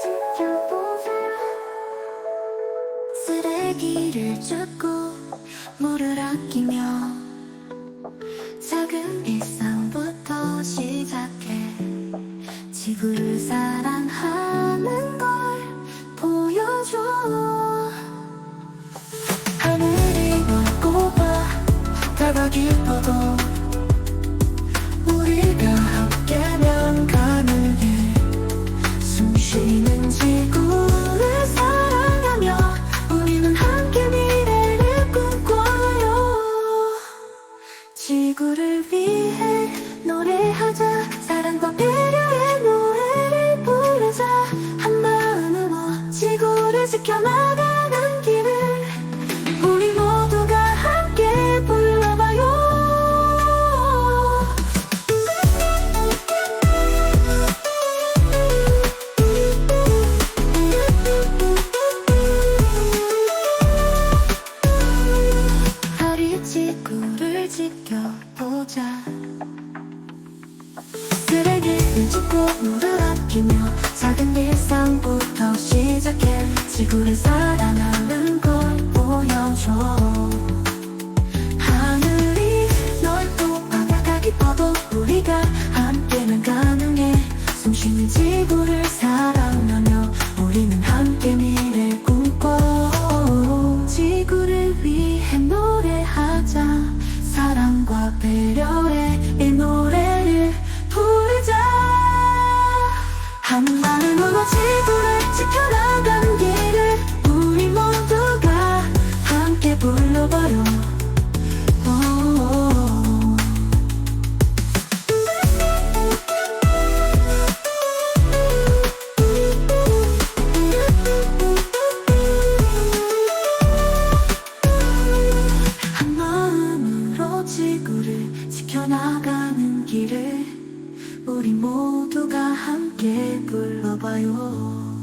지켜보세요. 쓰레기를 줍고 물을 아끼며 작은 일상부터 시작해 지구를 사랑하는 지구를 위해 노래하자. 사랑과 배려의 노래를 부르자. 한 마음으로 지구를 지켜나가 보자. 쓰레기를 줍고 물을 아끼며 작은 일상부터 시작해 지구를 사랑하는 걸 보여줘. 하늘이 넓고 바다가 깊어도 우리가 함께는 가능해. 숨쉬는 지구를 사랑하며 우리는 함께 미래를 꿈꿔. 지구를 위해 노래하자 사랑 노래하기를 우리 모두가 함께 불러봐요.